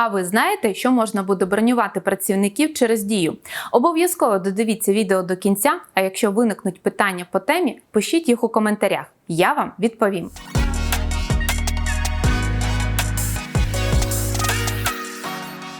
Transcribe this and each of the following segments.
А ви знаєте, що можна буде бронювати працівників через дію? Обов'язково додивіться відео до кінця. А якщо виникнуть питання по темі, пишіть їх у коментарях. Я вам відповім.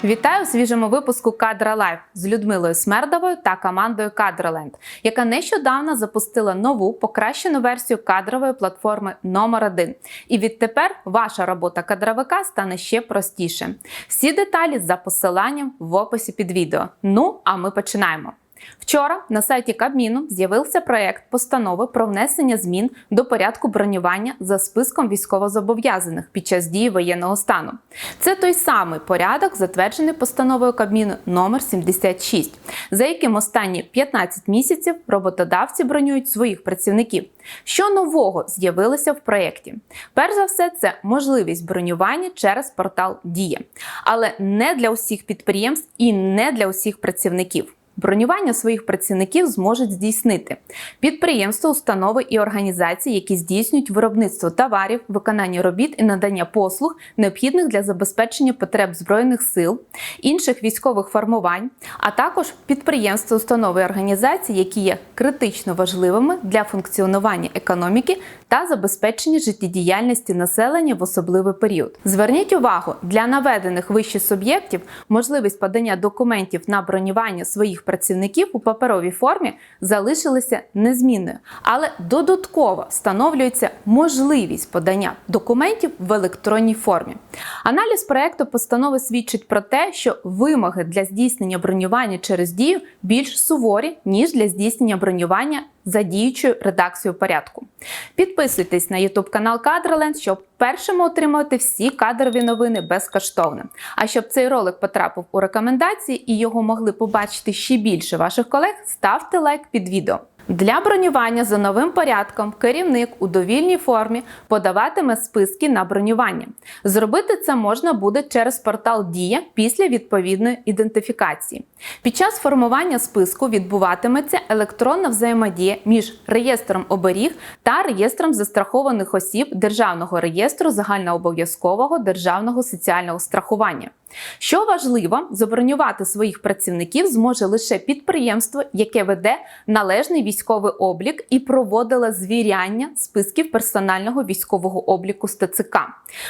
Вітаю у свіжому випуску Кадра Лайв з Людмилою Смердовою та командою Кадроленд, яка нещодавно запустила нову покращену версію кадрової платформи номер 1 І відтепер ваша робота кадровика стане ще простіше. Всі деталі за посиланням в описі під відео. Ну а ми починаємо. Вчора на сайті Кабміну з'явився проект постанови про внесення змін до порядку бронювання за списком військовозобов'язаних під час дії воєнного стану. Це той самий порядок, затверджений постановою Кабміну номер 76, за яким останні 15 місяців роботодавці бронюють своїх працівників. Що нового з'явилося в проєкті? Перш за все, це можливість бронювання через портал Дія, але не для усіх підприємств і не для усіх працівників. Бронювання своїх працівників зможуть здійснити. Підприємства, установи і організації, які здійснюють виробництво товарів, виконання робіт і надання послуг, необхідних для забезпечення потреб збройних сил, інших військових формувань, а також підприємства, установи і організації, які є критично важливими для функціонування економіки та забезпечення життєдіяльності населення в особливий період. Зверніть увагу, для наведених вище суб'єктів можливість подання документів на бронювання своїх працівників у паперовій формі залишилися незмінною, але додатково встановлюється можливість подання документів в електронній формі. Аналіз проекту постанови свідчить про те, що вимоги для здійснення бронювання через дію більш суворі ніж для здійснення бронювання за діючою редакцією порядку. Підписуйтесь на YouTube канал Кадроленд, щоб першими отримати всі кадрові новини безкоштовно. А щоб цей ролик потрапив у рекомендації і його могли побачити ще більше ваших колег, ставте лайк під відео. Для бронювання за новим порядком керівник у довільній формі подаватиме списки на бронювання. Зробити це можна буде через портал Дія після відповідної ідентифікації. Під час формування списку відбуватиметься електронна взаємодія між реєстром оберіг та реєстром застрахованих осіб Державного реєстру загальнообов'язкового державного соціального страхування. Що важливо, забронювати своїх працівників зможе лише підприємство, яке веде належний військовий облік і проводило звіряння списків персонального військового обліку з ТЦК.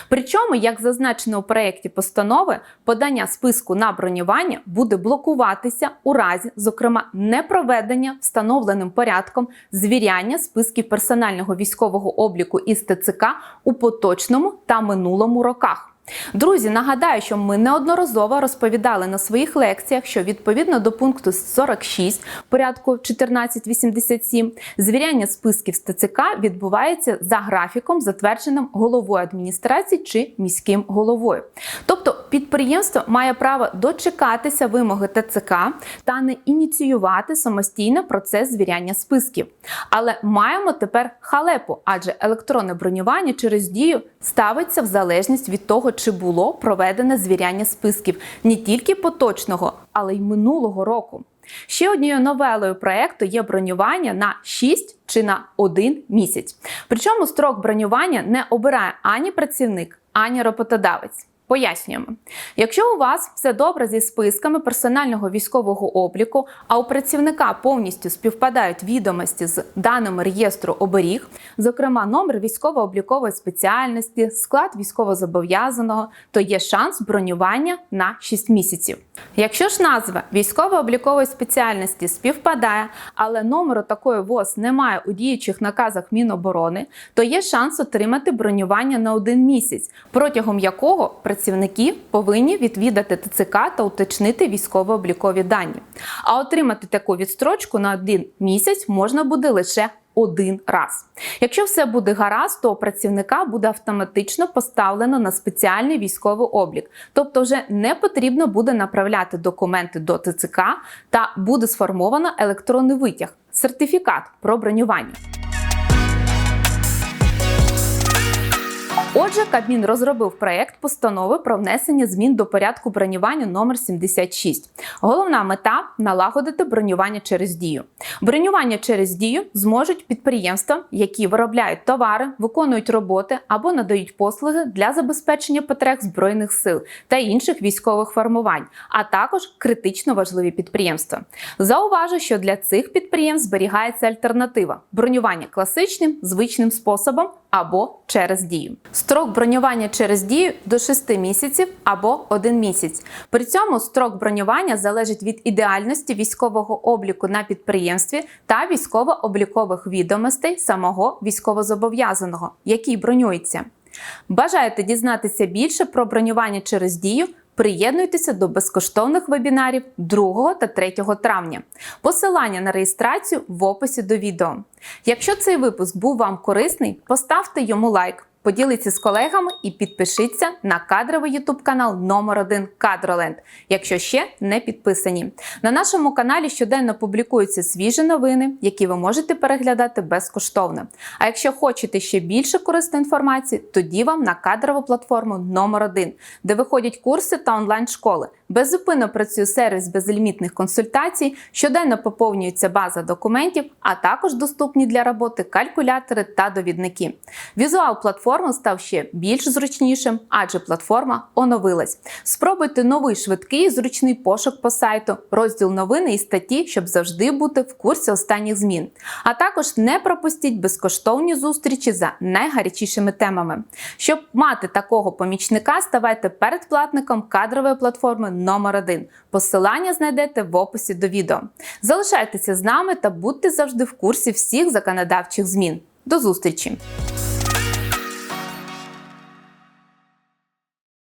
Причому, як зазначено у проєкті постанови, подання списку на бронювання буде блокуватися у разі, зокрема, непроведення встановленим порядком звіряння списків персонального військового обліку із ТЦК у поточному та минулому роках. Друзі, нагадаю, що ми неодноразово розповідали на своїх лекціях, що відповідно до пункту 46 порядку 1487 звіряння списків з ТЦК відбувається за графіком, затвердженим головою адміністрації чи міським головою. Тобто підприємство має право дочекатися вимоги ТЦК та не ініціювати самостійно процес звіряння списків. Але маємо тепер халепу, адже електронне бронювання через дію ставиться в залежність від того, чи було проведене звіряння списків не тільки поточного, але й минулого року. Ще однією новелою проекту є бронювання на 6 чи на 1 місяць. Причому строк бронювання не обирає ані працівник, ані роботодавець. Пояснюємо, якщо у вас все добре зі списками персонального військового обліку, а у працівника повністю співпадають відомості з даними реєстру оберіг, зокрема номер військово-облікової спеціальності, склад військовозобов'язаного, то є шанс бронювання на 6 місяців. Якщо ж назва військово-облікової спеціальності співпадає, але номеру такої ВОЗ немає у діючих наказах Міноборони, то є шанс отримати бронювання на один місяць, протягом якого працівники повинні відвідати ТЦК та уточнити військово-облікові дані. А отримати таку відстрочку на один місяць можна буде лише один раз. Якщо все буде гаразд, то працівника буде автоматично поставлено на спеціальний військовий облік, тобто вже не потрібно буде направляти документи до ТЦК та буде сформовано електронний витяг сертифікат про бронювання. Отже, Кабмін розробив проект постанови про внесення змін до порядку бронювання номер 76. Головна мета налагодити бронювання через дію. Бронювання через дію зможуть підприємства, які виробляють товари, виконують роботи або надають послуги для забезпечення потреб збройних сил та інших військових формувань, а також критично важливі підприємства. Зауважу, що для цих підприємств зберігається альтернатива бронювання класичним звичним способом або через дію. Строк бронювання через дію до 6 місяців або 1 місяць. При цьому строк бронювання залежить від ідеальності військового обліку на підприємстві та військово-облікових відомостей самого військовозобов'язаного, який бронюється. Бажаєте дізнатися більше про бронювання через дію? Приєднуйтеся до безкоштовних вебінарів 2 та 3 травня. Посилання на реєстрацію в описі до відео. Якщо цей випуск був вам корисний, поставте йому лайк, поділіться з колегами і підпишіться на кадровий YouTube канал номер 1 Кадроленд, якщо ще не підписані. На нашому каналі щоденно публікуються свіжі новини, які ви можете переглядати безкоштовно. А якщо хочете ще більше корисної інформації, тоді вам на кадрову платформу номер 1 де виходять курси та онлайн-школи. Беззупинно працює сервіс безлімітних консультацій, щоденно поповнюється база документів, а також доступні для роботи калькулятори та довідники. Візуал платформи став ще більш зручнішим, адже платформа оновилась. Спробуйте новий швидкий і зручний пошук по сайту, розділ новини і статті, щоб завжди бути в курсі останніх змін. А також не пропустіть безкоштовні зустрічі за найгарячішими темами. Щоб мати такого помічника, ставайте передплатником кадрової платформи номер 1 Посилання знайдете в описі до відео. Залишайтеся з нами та будьте завжди в курсі всіх законодавчих змін. До зустрічі!